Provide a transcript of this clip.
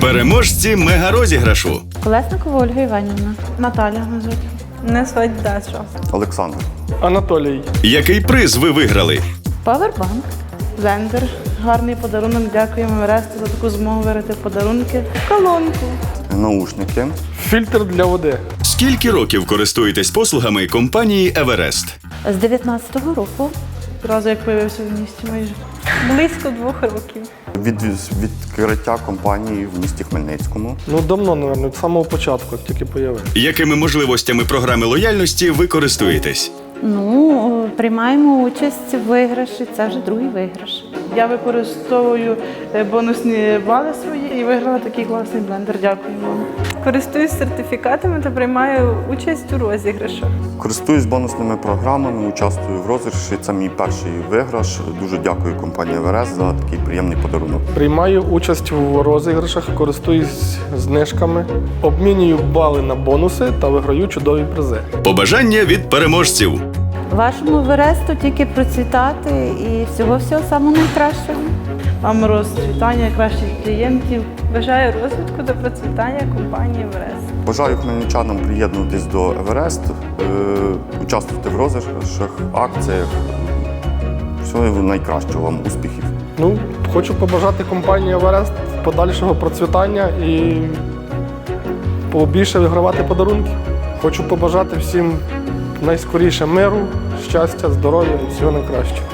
Переможці мегарозіграшу. Колесникова Ольга Іванівна. Наталя звуть. Не звать Даша. Олександр. Анатолій. Який приз ви виграли? Павербанк. Блендер. Гарний подарунок. Дякуємо Вересту за таку змогу вирити подарунки. Колонку. Наушники. Фільтр для води. Скільки років користуєтесь послугами компанії Еверест? З 19-го року. Одразу як появився в місті майже. Близько двох років. Від відкриття компанії в місті Хмельницькому. Ну, давно, мабуть, від самого початку, як тільки появився. Якими можливостями програми лояльності ви користуєтесь? Ну, приймаємо участь в виграші. Це вже другий виграш. Я використовую е, бонусні бали свої і виграла такий класний блендер. Дякую вам. Користуюсь сертифікатами та приймаю участь у розіграшах. Користуюсь бонусними програмами, участвую в розіграші. Це мій перший виграш. Дуже дякую компанії Верес за такий приємний подарунок. Приймаю участь у розіграшах, користуюсь знижками, обмінюю бали на бонуси та виграю чудові призи. Побажання від переможців. Вашому Вересту тільки процвітати і всього-всього самого найкращого. Вам розцвітання кращих клієнтів. Бажаю розвитку та процвітання компанії Верес. Бажаю хмельничанам приєднуватись до Еверест, е, участвувати в розіграшах, акціях. Всього найкращого вам успіхів. Ну, хочу побажати компанії Еверест подальшого процвітання і побільше вигравати подарунки. Хочу побажати всім найскоріше миру, щастя, здоров'я і всього найкращого.